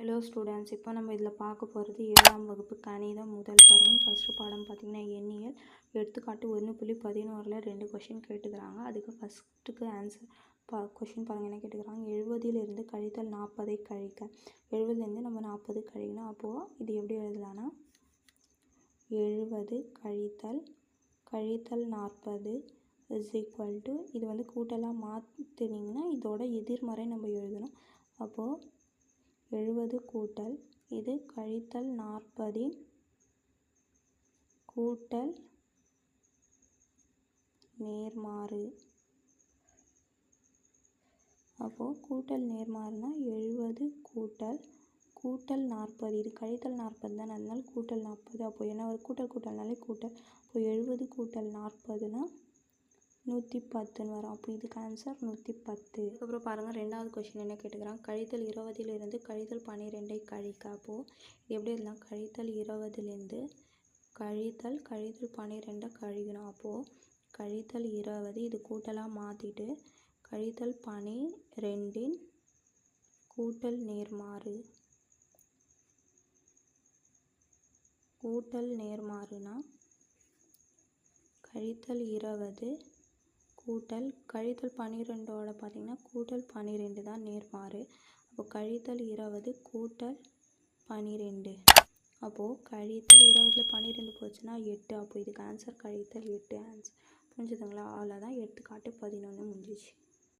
Hello students இப்போ நம்ம இதில் பார்க்க போகிறது ஏழாம் வகுப்பு கணிதம் முதல் பருவம். ஃபஸ்ட்டு பாடம் பார்த்திங்கன்னா எண்ணியல். எடுத்துக்காட்டு ஒன்று புள்ளி பதினோரில் ரெண்டு கொஷின் கேட்டுக்கிறாங்க. அதுக்கு ஃபஸ்ட்டுக்கு ஆன்சர் பா கொஷின் பாருங்கள் என்ன கேட்டுக்கிறாங்க? எழுபதிலிருந்து கழித்தல் நாற்பதை கழிக்க. எழுபதுலேருந்து நம்ம நாற்பது கழிக்கணும். அப்போது இது எப்படி எழுதலாம்னா எழுபது கழித்தல் கழித்தல் நாற்பது இஸ் ஈக்குவல் டு இது வந்து கூட்டலாக மாற்றினீங்கன்னா இதோட எதிர்மறை நம்ம எழுதணும். அப்போது எழுபது கூட்டல் இது கழித்தல் நாற்பதின் கூட்டல் நேர்மாறு. அப்போது கூட்டல் நேர்மாறுனா எழுபது கூட்டல் கூட்டல் நாற்பது. இது கழித்தல் நாற்பது தான் அதனால கூட்டல் நாற்பது. அப்போது என்ன ஒரு கூட்டல் கூட்டல்னாலே கூட்டல். அப்போது எழுபது கூட்டல் நாற்பதுனா நூற்றி பத்துன்னு வரும். அப்போ இதுக்கு ஆன்சர் நூற்றி பத்து அதுக்கப்புறம் பாருங்கள் ரெண்டாவது கொஷின் என்ன கேட்டுக்கிறான்? கழித்தல் இருபதிலிருந்து கழித்தல் பன்னிரெண்டை கழிக்க. அப்போது இது எப்படி இருந்தால் கழித்தல் இருபதுலேருந்து கழித்தல் கழித்தல் பன்னிரெண்டை கழிக்கணும். அப்போது கழித்தல் இருபது இது கூட்டலாக மாற்றிட்டு கழித்தல் பனி ரெண்டின் கூட்டல் நேர்மாறு. கூட்டல் நேர்மாறுனா கழித்தல் இருபது கூட்டல் கழித்தல் பன்னிரெண்டோட பார்த்திங்கன்னா கூட்டல் பன்னிரெண்டு தான் நேர்மாறு. அப்போ கழித்தல் இருபது கூட்டல் பன்னிரெண்டு அப்போது கழித்தல் இருபதில் பன்னிரெண்டு போச்சுன்னா எட்டு. அப்போ இதுக்கு ஆன்சர் கழித்தல் எட்டு ஆன்சர் புரிஞ்சுதுங்களா? அவ்வளோதான் எடுத்துக்காட்டு பதினொன்று முடிஞ்சிச்சு.